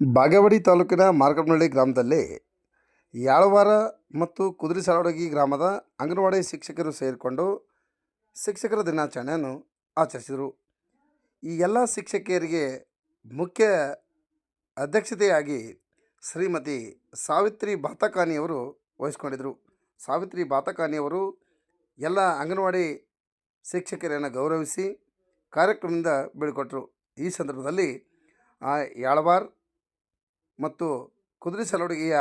ಬಾಗೇವಾಡಿ ತಾಲೂಕಿನ ಮಾರ್ಕಪ್ನಹಳ್ಳಿ ಗ್ರಾಮದಲ್ಲಿ ಯಾಳವಾರ ಮತ್ತು ಕುದುರೆ ಸಾಲೋಡಗಿ ಗ್ರಾಮದ ಅಂಗನವಾಡಿ ಶಿಕ್ಷಕರು ಸೇರಿಕೊಂಡು ಶಿಕ್ಷಕರ ದಿನಾಚರಣೆಯನ್ನು ಆಚರಿಸಿದರು. ಈ ಎಲ್ಲ ಶಿಕ್ಷಕಿಯರಿಗೆ ಮುಖ್ಯ ಅಧ್ಯಕ್ಷತೆಯಾಗಿ ಶ್ರೀಮತಿ ಸಾವಿತ್ರಿ ಬಾತಕಾನಿಯವರು ವಹಿಸ್ಕೊಂಡಿದ್ದರು. ಸಾವಿತ್ರಿ ಬಾತಕಾನಿಯವರು ಎಲ್ಲ ಅಂಗನವಾಡಿ ಶಿಕ್ಷಕರನ್ನು ಗೌರವಿಸಿ ಕಾರ್ಯಕ್ರಮದಿಂದ ಬೀಳ್ಕೊಟ್ಟರು ಈ ಸಂದರ್ಭದಲ್ಲಿ ಯಾಳವಾರ್ ಮತ್ತು ಕುದುರೆ ಸಲುಡಿಗೆಯ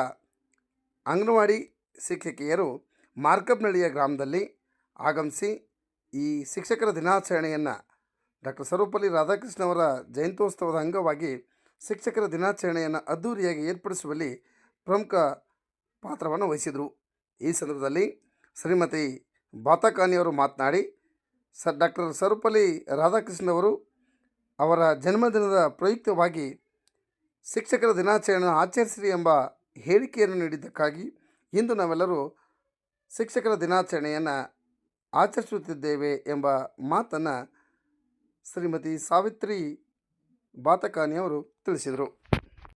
ಅಂಗನವಾಡಿ ಶಿಕ್ಷಕಿಯರು ಮಾರ್ಕಪ್ನಳ್ಳಿಯ ಗ್ರಾಮದಲ್ಲಿ ಆಗಮಿಸಿ ಈ ಶಿಕ್ಷಕರ ದಿನಾಚರಣೆಯನ್ನು ಡಾಕ್ಟರ್ ಸರ್ವಪಲ್ಲಿ ರಾಧಾಕೃಷ್ಣ ಅವರ ಜಯಂತ್ಯೋತ್ಸವದ ಅಂಗವಾಗಿ ಶಿಕ್ಷಕರ ದಿನಾಚರಣೆಯನ್ನು ಅದ್ಧೂರಿಯಾಗಿ ಏರ್ಪಡಿಸುವಲ್ಲಿ ಪ್ರಮುಖ ಪಾತ್ರವನ್ನು ವಹಿಸಿದರು. ಈ ಸಂದರ್ಭದಲ್ಲಿ ಶ್ರೀಮತಿ ಬಾತಕಾನಿಯವರು ಮಾತನಾಡಿ, ಸರ್ ಡಾಕ್ಟರ್ ಸರ್ವಪಲ್ಲಿ ರಾಧಾಕೃಷ್ಣ ಅವರು ಅವರ ಜನ್ಮದಿನದ ಪ್ರಯುಕ್ತವಾಗಿ ಶಿಕ್ಷಕರ ದಿನಾಚರಣೆಯನ್ನು ಆಚರಿಸಿರಿ ಎಂಬ ಹೇಳಿಕೆಯನ್ನು ನೀಡಿದ್ದಕ್ಕಾಗಿ ಇಂದು ನಾವೆಲ್ಲರೂ ಶಿಕ್ಷಕರ ದಿನಾಚರಣೆಯನ್ನು ಆಚರಿಸುತ್ತಿದ್ದೇವೆ ಎಂಬ ಮಾತನ್ನು ಶ್ರೀಮತಿ ಸಾವಿತ್ರಿ ಬಾತಕಾನಿಯವರು ತಿಳಿಸಿದರು.